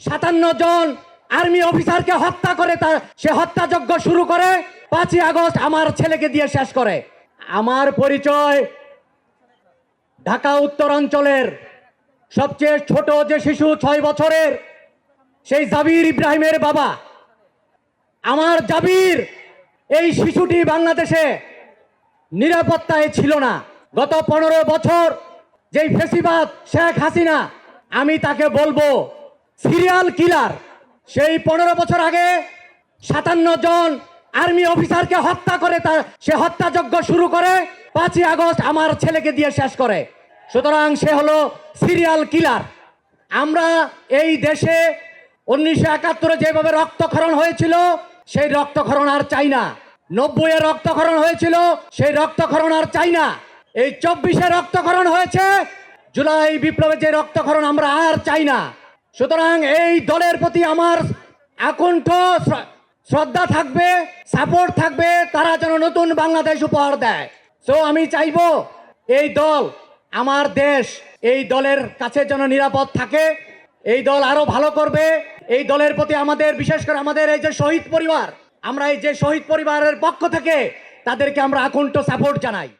সাতান্ন জন আর্মি অফিসারকে হত্যা করে তার সে হত্যাযজ্ঞ শুরু করে পাঁচই আগস্ট আমার ছেলেকে দিয়ে শেষ করে। আমার পরিচয় ঢাকা উত্তরাঞ্চলের সবচেয়ে ছোট যে শিশু ছয় বছরের, সেই জাবির ইব্রাহিমের বাবা। আমার জাবির এই শিশুটি বাংলাদেশে নিরাপত্তায় ছিল না। গত পনেরো বছর যেই ফেসিবাদ শেখ হাসিনা, আমি তাকে বলব সিরিয়াল কিলার। সেই পনেরো বছর আগে সাতান্ন জন আর্মি অফিসারকে হত্যা করে তার সে হত্যাযজ্ঞ শুরু করে, পাঁচই আগস্ট আমার ছেলেকে দিয়ে শেষ করে। সুতরাং সে হলো সিরিয়াল কিলার। আমরা এই দেশে উনিশশো একাত্তরে যেভাবে রক্তক্ষরণ হয়েছিল, সেই রক্তক্ষরণ আর চাই না। নব্বই এ রক্তক্ষরণ হয়েছিল, সেই রক্তক্ষরণ আর চাই না। এই চব্বিশে রক্তক্ষরণ হয়েছে, জুলাই বিপ্লবে যে রক্তক্ষরণ আমরা আর চাই না। সুতরাং এই দলের প্রতি আমার আকণ্ঠ শ্রদ্ধা থাকবে সাপোর্ট থাকবে, তারা যেন নতুন বাংলাদেশ উপহার দেয়। তো আমি চাইব এই দল, আমার দেশ, এই দলের কাছে যেন নিরাপদ থাকে, এই দল আরও ভালো করবে, এই দলের প্রতি আমাদের, বিশেষ করে আমাদের এই যে শহীদ পরিবার, আমরা এই যে শহীদ পরিবারের পক্ষ থেকে তাদেরকে আমরা আকণ্ঠ সাপোর্ট জানাই।